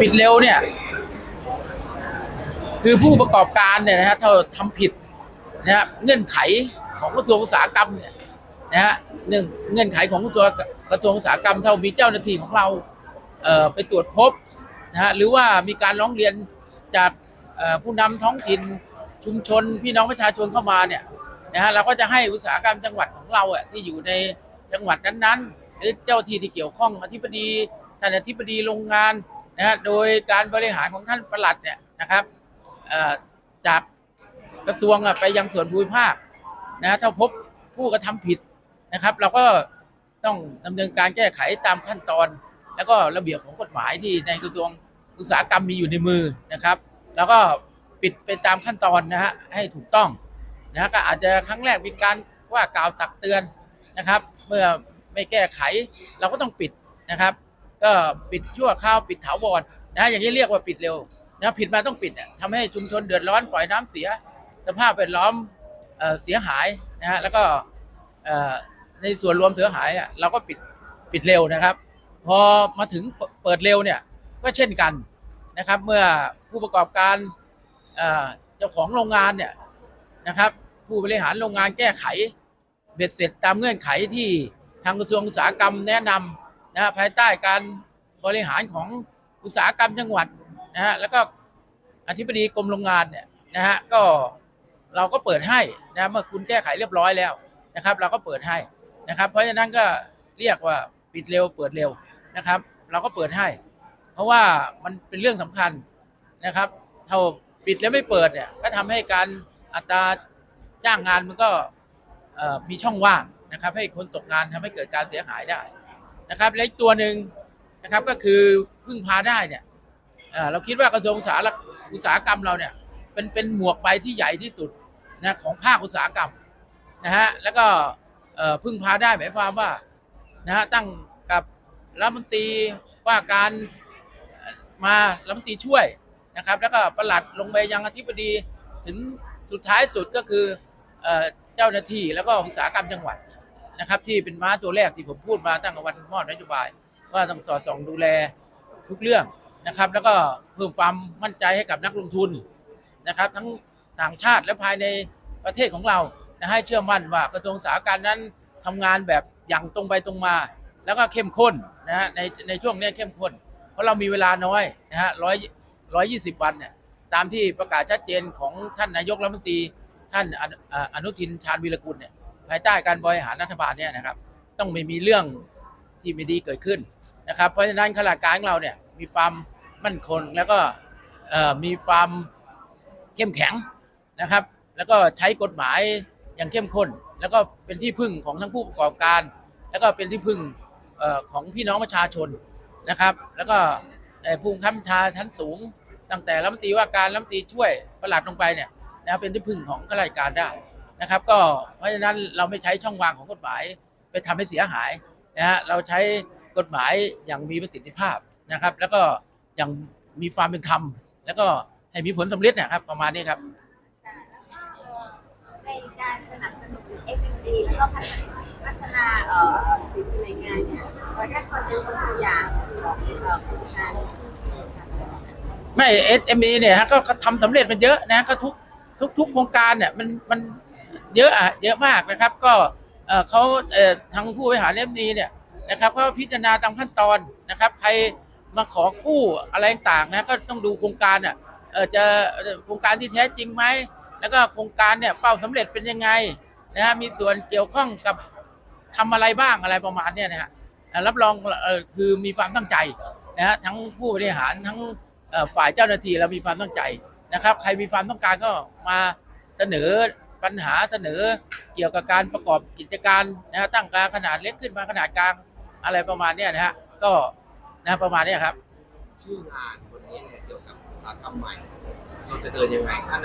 ปิดเร็วเนี่ย คือผู้ประกอบการเนี่ยนะฮะถ้าทำผิดนะฮะเงื่อนไขของกระทรวงอุตสาหกรรมเนี่ยนะฮะหนึ่งเงื่อนไขของกระทรวงกระทรวงอุตสาหกรรมเท่ามีเจ้าหน้าที่ของเราเอ่อไปตรวจพบนะฮะหรือว่ามีการร้องเรียนจากผู้นำท้องถิ่นชุมชนพี่น้องประชาชนเข้ามาเนี่ยนะฮะเราก็จะให้อุตสาหกรรมจังหวัดของเราอะที่อยู่ในจังหวัดนั้นๆหรือเจ้าที่ที่เกี่ยวข้องอธิบดีท่านอธิบดีโรงงาน นะฮะโดยการบริหารของท่านประหลัดเนี่ยนะครับจากกระทรวงไปยังส่วนภูมิภาคนะถ้าพบผู้กระทำผิดนะครับ เราก็ต้องดำเนินการแก้ไขตามขั้นตอน แล้วก็ระเบียบของกฎหมายที่ในกระทรวงอุตสาหกรรมมีอยู่ในมือนะครับ แล้วก็ปิดไปตามขั้นตอนนะฮะให้ถูกต้องนะฮะก็อาจจะครั้งแรกมีการว่ากล่าวตักเตือนนะครับ เมื่อไม่แก้ไขเราก็ต้องปิดนะครับ ก็ปิดชั่วคราวปิดถาวรนะฮะอย่างนี้เรียกว่าปิดเร็วนะผิดมาต้องปิดเนี่ยทำให้ชุมชนเดือดร้อนปล่อยน้ำเสีย สภาพแวดล้อมเอเสียหายนะฮะแล้วก็ในส่วนรวมเสียหายเราก็ปิดปิดเร็วนะครับ พอมาถึงเปิดเร็วเนี่ยก็เช่นกันนะครับ เมื่อผู้ประกอบการเจ้าของโรงงานเนี่ยนะครับผู้บริหารโรงงานแก้ไข เบ็ดเสร็จตามเงื่อนไขที่ทางกระทรวงอุตสาหกรรมแนะนำ นะฮะภายใต้การบริหารของอุตสาหกรรมจังหวัดนะฮะแล้วก็อธิบดีกรมโรงงานเนี่ยนะฮะก็เราก็เปิดให้นะเมื่อคุณแก้ไขเรียบร้อยแล้วนะครับ เราก็เปิดให้นะครับ เพราะฉะนั้นก็เรียกว่าปิดเร็วเปิดเร็วนะครับ เราก็เปิดให้ เพราะว่ามันเป็นเรื่องสำคัญนะครับถ้าปิดแล้วไม่เปิดเนี่ยก็ทำให้การอัตราจ้างงานมันก็มีช่องว่างนะครับ ให้คนตกงานทำให้เกิดการเสียหายได้ นะครับและตัวหนึ่งนะครับก็คือพึ่งพาได้เนี่ยเราคิดว่ากระทรวงอุตสาหอุตสาหกรรมเราเนี่ยเป็นเป็นหมวกใบที่ใหญ่ที่สุดนะของภาคอุตสาหกรรมนะฮะแล้วก็พึ่งพาได้หมายความว่านะฮะตั้งกับรัฐมนตรีว่าการมารัฐมนตรีช่วยนะครับ แล้วก็ประหลัดลงไปยังอธิบดีถึงสุดท้ายสุดก็คือเจ้าหน้าที่แล้วก็อุตสาหกรรมจังหวัด นะครับที่เป็นม้าตัวแรกที่ผมพูดมาตั้งแต่วันมอบนโยบาย ว่าต้องสอดส่องดูแลทุกเรื่องนะครับ แล้วก็เพิ่มความมั่นใจให้กับนักลงทุนนะครับ ทั้งต่างชาติและภายในประเทศของเรานะให้เชื่อมั่นว่ากระทรวงอุตสาหการนั้นทำงานแบบอย่างตรงไปตรงมา แล้วก็เข้มข้นนะฮะในในช่วงนี้เข้มข้น เพราะเรามีเวลาน้อยนะฮะร้อยร้อยยี่สิบวันเนี่ยตามที่ประกาศชัดเจนของท่านนายกรัฐมนตรีท่านอนุอ่าอนุทินชาญวีรกุลเนี่ย ภายใต้การบริหารรัฐบาลเนี่ยนะครับ ต้องไม่มีเรื่องที่ไม่ดีเกิดขึ้นนะครับ เพราะฉะนั้นข้าราชการของเราเนี่ยมีความมั่นคงแล้วก็มีความเข้มแข็งนะครับ แล้วก็ใช้กฎหมายอย่างเข้มข้น แล้วก็เป็นที่พึ่งของทั้งผู้ประกอบการ แล้วก็เป็นที่พึ่งออของพี่น้องประชาชนนะครับ แล้วก็เอ่อผู้บังคับชาชั้นสูงตั้งแต่รัฐมนตรีว่าการรัฐมนตรีช่วยประหลัดลงไปเนี่ยนะครับเป็นที่พึ่งของข้าราชการได้ นะครับ ก็เพราะฉะนั้นเราไม่ใช้ช่องว่างของกฎหมาย ไปทำให้เสียหายนะฮะเราใช้กฎหมายอย่างมีประสิทธิภาพนะครับ แล้วก็อย่างมีความเป็นธรรมแล้วก็ให้มีผลสำเร็จนะครับ ประมาณนี้ครับในการสนับสนุน SME แล้วก็พัฒนาพัฒนาเอ่อสินค้าแรงงานเนี่ยเอ่อถ้าคนเป็นตัวอย่างของเอ่อโครงการที่ไม่เอสเอ็มเนี่ยฮะก็ก็ทำสำเร็จมันเยอะนะก็ทุกทุกทุกโครงการเนี่ยมันมัน เยอะอะเยอะมากนะครับ ก็เขาทางผู้บริหารเอ็มดีเนี่ยนะครับก็พิจารณาตามขั้นตอนนะครับ ใครมาขอกู้อะไรต่างนะก็ต้องดูโครงการอะจะโครงการที่แท้จริงไหมแล้วก็โครงการเนี่ยเป้าสำเร็จเป็นยังไงนะฮะมีส่วนเกี่ยวข้องกับทำอะไรบ้างอะไรประมาณเนี่ยนะฮะรับรองคือมีความตั้งใจนะฮะทั้งผู้บริหารทั้งฝ่ายเจ้าหน้าที่เรามีความตั้งใจนะครับ ใครมีความต้องการก็มาเสนอ ปัญหาเสนอเกี่ยวกับการประกอบกิจการนะฮะตั้งการขนาดเล็กขึ้นมาขนาดกลางอะไรประมาณเนี้ยนะฮะก็นะประมาณเนี้ยครับ ชื่องานวันนี้เนี่ยเกี่ยวกับอุตสาหกรรมใหม่ เราจะเดินยังไงท่าน